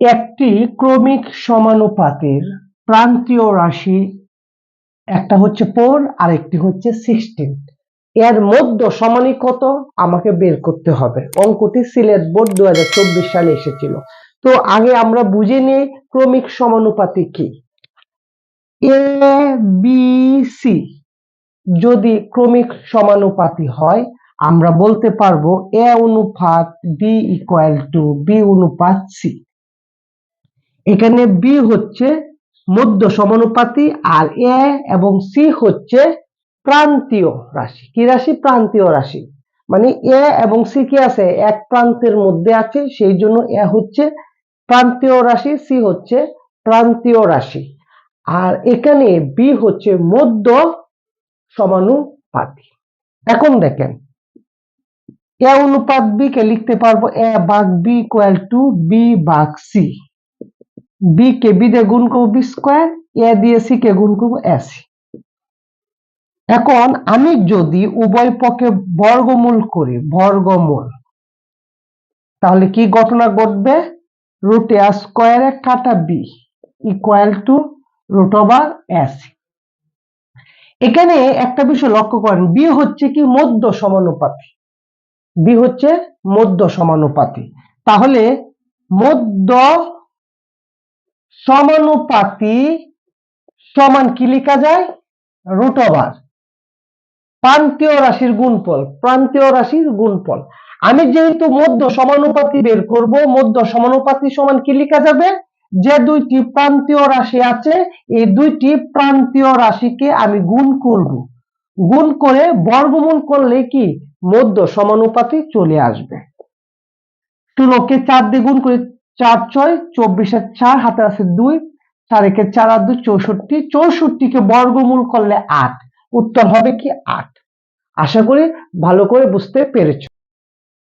একটি ক্রমিক সমানুপাতের প্রান্তীয় রাশি, একটা হচ্ছে ফোর আর একটি হচ্ছে সিক্সটিন এর মধ্য সমানই কত আমাকে বের করতে হবে। অঙ্কটি সিলেট বোর্ড দু হাজার চব্বিশ সালে এসেছিল। তো আগে আমরা বুঝে নিই ক্রমিক সমানুপাতি কি। এ বি সি যদি ক্রমিক সমানুপাতি হয়, আমরা বলতে পারব এ অনুপাত বি ইকুয়াল টু বি অনুপাত সি এখানে বি হচ্ছে মধ্য সমানুপাতি আর এ এবং সি হচ্ছে প্রান্তীয় রাশি। কি রাশি? প্রান্তীয় রাশি। মানে এ এবং সি কি আছে? এক প্রান্তের মধ্যে আছে, সেই জন্য এ হচ্ছে প্রান্তীয় রাশি সি হচ্ছে প্রান্তীয় রাশি। আর এখানে বি হচ্ছে মধ্য সমানুপাতি। এখন দেখেন এ অনুপাত বি কে লিখতে পারব এ ভাগ বি ইকুয়াল টু বি ভাগ সি বি কে বি দিয়ে গুণ করব বি স্কোয়ার এ দিয়ে সি কে গুণ করব এসি এখন আমি যদি উভয় পক্ষে বর্গমূল করি, বর্গমূল, তাহলে কি ঘটনা ঘটবে? রুট এ স্কোয়ারে কাটা B equal to root over AC এখানে একটা বিষয় লক্ষ্য করেন বি হচ্ছে কি মধ্য সমানুপাতি বি হচ্ছে মধ্য সমানুপাতি তাহলে মধ্য সমানুপাতি সমান কি লেখা যায়? রুট ওভার প্রান্তীয় রাশির গুণফল, প্রান্তীয় রাশির গুণফল। আমি যেহেতু মধ্য সমানুপাতি বের করব, মধ্য সমানুপাতি সমান কি লেখা যাবে? যে দুইটি প্রান্তীয় রাশি আছে, এই দুইটি প্রান্তীয় রাশিকে আমি গুণ করব। গুণ করে বর্গমূল করলে কি? মধ্য সমানুপাতি চলে আসবে। ষোলোকে চার দিয়ে গুণ করে চার ছয়, চব্বিশের চার হাতে আছে দুই চার একে চার আর দুই, চৌষট্টি। চৌষট্টিকে বর্গমূল করলে আট, উত্তর হবে কি আট। আশা করি ভালো করে বুঝতে পেরেছ।